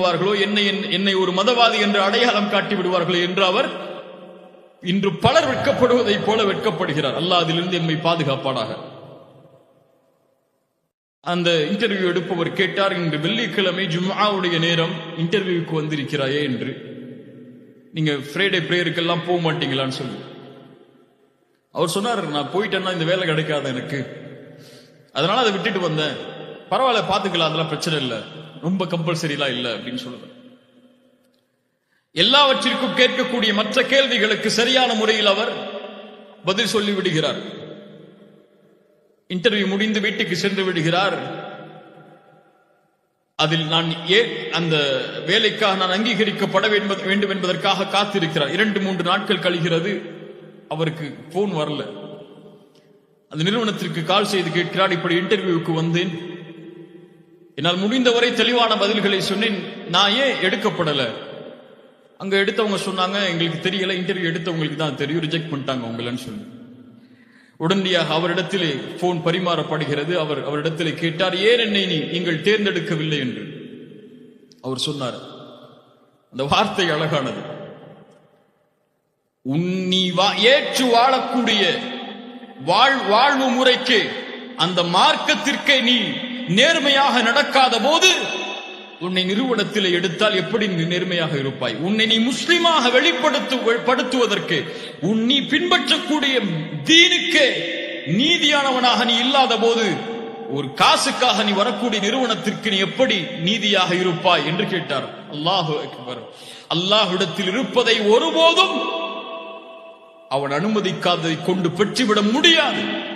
விடுவார்களோ? என்னை என்னை ஒரு மதவாதி என்று அடையாளம் காட்டி விடுவார்களோ என்று அவர் இன்று பலர் வெட்கப்படுவதைப் போல வெட்கப்படுகிறார். அல்லாஹ் அதிலிருந்து என்னை பாதுகாப்பாடாக அந்த இன்டர்வியூ எடுப்பவர் கேட்டார் இன்று வெள்ளிக்கிழமை ஜும்மாவுடைய நேரம் இன்டர்வியூக்கு வந்திருக்கிறாயே என்று. நீங்க ஃப்ரைடே பிரேயருக்கெல்லாம் போக மாட்டீங்களான்னு சொல்லி. அவர் சொன்னார் நான் போயிட்டேன்னா இந்த வேலை கிடைக்காது எனக்கு. அதனால அதை விட்டுட்டு வந்தேன். பரவாயில்ல பாத்துக்கலாம் அதெல்லாம் பிரச்சனை இல்லை. ரொம்ப கம்பல்சரிலாம் இல்லை அப்படின்னு சொல்லுவேன் எல்லாவற்றிற்கும் கேட்கக்கூடிய மற்ற கேள்விகளுக்கு சரியான முறையில் அவர் பதில் சொல்லி விடுகிறார். இன்டர்வியூ முடிந்து வீட்டுக்கு சென்று விடுகிறார். அதில் நான் ஏன் அந்த வேலைக்காக நான் அங்கீகரிக்கப்பட வேண்டும் வேண்டும் என்பதற்காக காத்திருக்கிறார். இரண்டு மூன்று நாட்கள் கழிகிறது. அவருக்கு போன் வரல. அந்த நிறுவனத்திற்கு கால் செய்து கேட்கிறார். இப்படி இன்டர்வியூவுக்கு வந்தேன். என்னால் முடிந்தவரை தெளிவான பதில்களை சொன்னேன். நான் ஏன் எடுக்கப்படல? அங்க எடுத்தவங்க சொன்னாங்க எங்களுக்கு தெரியல இன்டர்வியூ எடுத்தவங்களுக்கு தான் தெரியும் ரிஜெக்ட் பண்ணிட்டாங்க உங்களன்னு சொல்லி உடனடியாக அவரிடத்திலே போன் பரிமாறப்படுகிறது. அவர் அவரிடத்திலே கேட்டார் ஏன் என்னை நீ நீங்கள் தேர்ந்தெடுக்கவில்லை? என்று. அவர் சொன்னார் அந்த வார்த்தை அழகானது. உன்னி வா- ஏற்று வாழக்கூடிய வாழ் வாழ்வு முறைக்கு அந்த மார்க்கத்திற்கே நீ நேர்மையாக நடக்காத போது உன்னை நிறுவனத்தில் எடுத்தால் எப்படி நீ நேர்மையாக இருப்பாய்? உன்னை நீ முஸ்லிமாக வெளிப்படுத்து படுத்துவதற்கு உன் நீ பின்பற்றக்கூடிய தீனுக்கே நீதியானவனாக நீ இல்லாத போது ஒரு காசுக்காக நீ வரக்கூடிய நிறுவனத்திற்கு நீ எப்படி நீதியாக இருப்பாய் என்று கேட்டார். அல்லாஹு அக்பர். இருப்பதை ஒருபோதும் அவன் அனுமதிக்காததை கொண்டு பெற்றுவிட முடியாது.